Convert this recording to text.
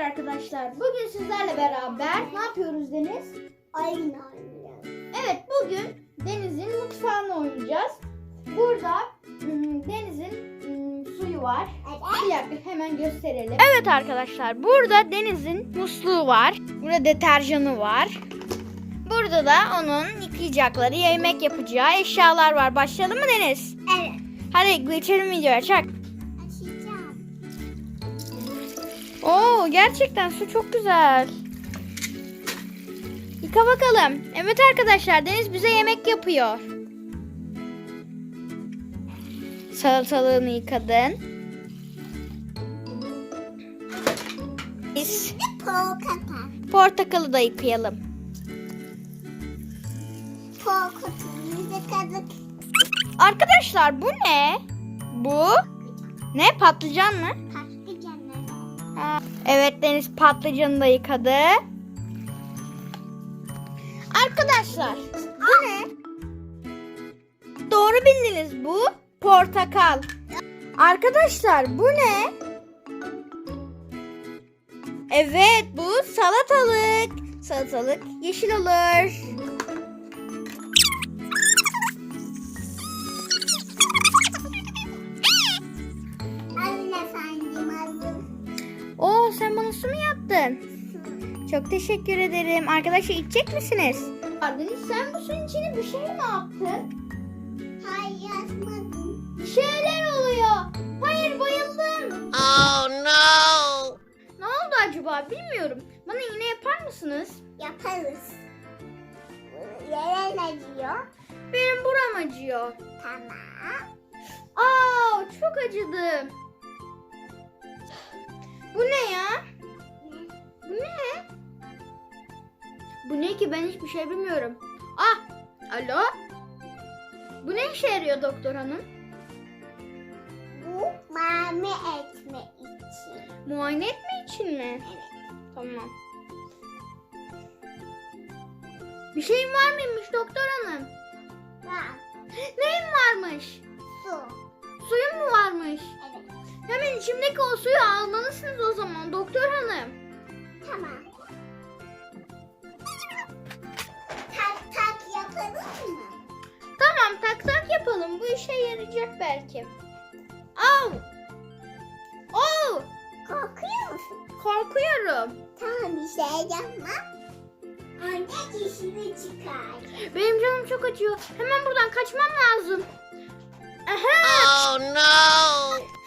arkadaşlar. Bugün sizlerle beraber ne yapıyoruz Deniz? Oyun oynuyoruz. Evet bugün Deniz'in mutfağını oynayacağız. Burada ım, Deniz'in ım, suyu var. Bir dakika hemen gösterelim. Evet arkadaşlar burada Deniz'in musluğu var. Burada deterjanı var. Burada da onun yıkayacakları, yemek yapacağı eşyalar var. Başlayalım mı Deniz? Evet. Hadi geçelim videoya çak. Gerçekten su çok güzel. Yıka bakalım. Evet arkadaşlar Deniz bize yemek yapıyor. Salatalığını yıkadın. Biz Portakal. portakalı da yıkayalım. Arkadaşlar bu ne? Bu ne? Patlıcan mı? Patlıcanları. Evet Deniz patlıcanı da yıkadı. Arkadaşlar bu ne? Doğru bildiniz bu portakal. Arkadaşlar bu ne? Evet bu salatalık. Salatalık yeşil olur. Yaptın? Çok teşekkür ederim. Arkadaşlar içecek misiniz? Deniz sen bu suyun içine bir şey mi yaptın? Hayır yazmadım. Bir şeyler oluyor. Hayır bayıldım. Oh no! Ne oldu acaba bilmiyorum. Bana iğne yapar mısınız? Yaparız. Yere acıyor. Benim buram acıyor. Tamam. Aa çok acıdı. Bu ne Bu ne ki ben hiçbir şey bilmiyorum. Ah alo. Bu ne işe yarıyor doktor hanım? Bu mame etme için. Muayene etme için mi? Evet. Tamam. Bir şeyin var mıymış doktor hanım? Var. Neyin varmış? Su. Suyun mu varmış? Evet. Hemen içimdeki o suyu almalısınız o zaman doktor hanım. Tamam. Tak yapalım. Bu işe yarayacak belki. Au! Oo! Korkuyor musun? Korkuyorum. Tamam bir şey yapma. Anne dişini çıkar. Benim canım çok acıyor. Hemen buradan kaçmam lazım. Aha! Oh no!